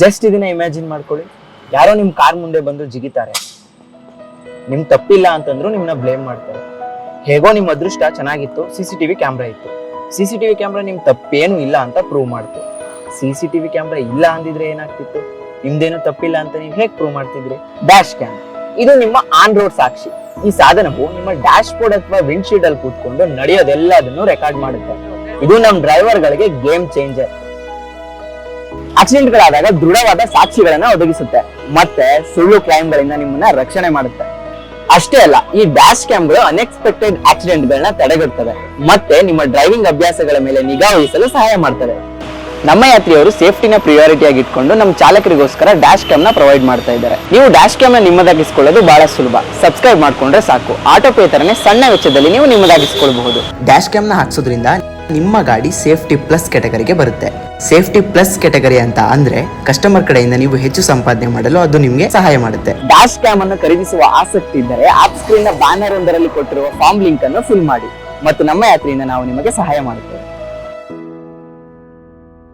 Just ಇದನ್ನ imagine ಮಾಡ್ಕೊಳ್ಳಿ. ಯಾರೋ ನಿಮ್ ಕಾರ್ ಮುಂದೆ ಬಂದು ಜಿಗಿತಾರೆ. ನಿಮ್ ತಪ್ಪಿಲ್ಲ ಅಂತಂದ್ರು ನಿಮ್ನ ಬ್ಲೇಮ್ ಮಾಡ್ತಾರೆ. ಹೇಗೋ ನಿಮ್ ಅದೃಷ್ಟ ಚೆನ್ನಾಗಿತ್ತು ಸಿ ಸಿ ಟಿವಿ ಕ್ಯಾಮ್ರಾ ಇತ್ತು. ಸಿ ಸಿ ಟಿವಿ ಕ್ಯಾಮ್ರಾ ನಿಮ್ ತಪ್ಪೇನು ಇಲ್ಲ ಅಂತ ಪ್ರೂವ್ ಮಾಡ್ತು. ಸಿ ಸಿ ಟಿವಿ ಕ್ಯಾಮ್ರಾ ಇಲ್ಲ ಅಂದಿದ್ರೆ ಏನಾಗ್ತಿತ್ತು? ನಿಮ್ದೇನು ತಪ್ಪಿಲ್ಲ ಅಂತ ನೀವು ಹೇಗೆ ಪ್ರೂವ್ ಮಾಡ್ತಿದ್ರಿ? ಡ್ಯಾಶ್ ಕ್ಯಾಮ್ ಇದು ನಿಮ್ಮ ಆನ್ ರೋಡ್ ಸಾಕ್ಷಿ. ಈ ಸಾಧನವು ನಿಮ್ಮ ಡ್ಯಾಶ್ ಬೋರ್ಡ್ ಅಥವಾ ವಿಂಡ್ಶೀಲ್ಡ್ ಅಲ್ಲಿ ಕೂತ್ಕೊಂಡು ನಡೆಯೋದೆಲ್ಲದನ್ನು ರೆಕಾರ್ಡ್ ಮಾಡುತ್ತೆ. ಇದು ನಮ್ಮ ಡ್ರೈವರ್ ಗಳಿಗೆ ಗೇಮ್ ಚೇಂಜರ್ ಆಕ್ಸಿಡೆಂಟ್ ಗಳಾದಾಗ ದೃಢವಾದ ಸಾಕ್ಷಿಗಳನ್ನ ಒದಗಿಸುತ್ತೆ. ಮತ್ತೆ ಸುಳ್ಳು ಕ್ಲೈಮ್ ಗಳಿಂದ ನಿಮ್ಮನ್ನ ರಕ್ಷಣೆ ಮಾಡುತ್ತೆ. ಅಷ್ಟೇ ಅಲ್ಲ, ಈ ಡ್ಯಾಶ್ ಕ್ಯಾಮ್ಗಳು ಅನ್ಎಕ್ಸ್ಪೆಕ್ಟೆಡ್ ಆಕ್ಸಿಡೆಂಟ್ ಗಳನ್ನ ತಡೆಗಟ್ಟುತ್ತವೆ ಮತ್ತೆ ನಿಮ್ಮ ಡ್ರೈವಿಂಗ್ ಅಭ್ಯಾಸಗಳ ಮೇಲೆ ನಿಗಾ ವಹಿಸಲು ಸಹಾಯ ಮಾಡ್ತವೆ. ನಮ್ಮ ಯಾತ್ರಿಯವರು ಸೇಫ್ಟಿನ ಪ್ರಿಯಾರಿಟಿ ಇಟ್ಕೊಂಡು ನಮ್ಮ ಚಾಲಕರಿಗೋಸ್ಕರ ಡ್ಯಾಶ್ ಕ್ಯಾಮ್ನ ಪ್ರೊವೈಡ್ ಮಾಡ್ತಾ ಇದ್ದಾರೆ. ನೀವು ಡ್ಯಾಶ್ ಕ್ಯಾಮ್ನ ನಿಮ್ಮದಾಗಿಸ್ಕೊಳ್ಳೋದು ಬಹಳ ಸುಲಭ. ಸಬ್ಸ್ಕ್ರೈಬ್ ಮಾಡ್ಕೊಂಡ್ರೆ ಸಾಕು. ಆಟೋ ಪೇ ತರನೇ ಸಣ್ಣ ವೆಚ್ಚದಲ್ಲಿ ನೀವು ನಿಮ್ಮದಾಗಿಸ್ಕೊಳ್ಬಹುದು. ಡ್ಯಾಶ್ ಕ್ಯಾಮ್ನ ಹಾಕ್ಸೋದ್ರಿಂದ ನಿಮ್ಮ ಗಾಡಿ ಸೇಫ್ಟಿ ಪ್ಲಸ್ ಕೆಟಗರಿಗೆ ಬರುತ್ತೆ. ಸೇಫ್ಟಿ ಪ್ಲಸ್ ಕೆಟಗರಿ ಅಂತ ಅಂದ್ರೆ ಕಸ್ಟಮರ್ ಕಡೆಯಿಂದ ನೀವು ಹೆಚ್ಚು ಸಂಪಾದನೆ ಮಾಡಲು ಅದು ನಿಮಗೆ ಸಹಾಯ ಮಾಡುತ್ತೆ. ಡ್ಯಾಶ್ ಕ್ಯಾಮ್ ಅನ್ನು ಖರೀದಿಸುವ ಆಸಕ್ತಿ ಇದ್ದರೆ ಆಪ್ ಸ್ಕ್ರೀನ್ ಬ್ಯಾನರ್ ಒಂದರಲ್ಲಿ ಕೊಟ್ಟಿರುವ ಫಾರ್ಮ್ ಲಿಂಕ್ ಅನ್ನು ಫಿಲ್ ಮಾಡಿ. ಮತ್ತು ನಮ್ಮ ಯಾತ್ರೆಯಿಂದ ನಾವು ನಿಮಗೆ ಸಹಾಯ ಮಾಡುತ್ತೇವೆ.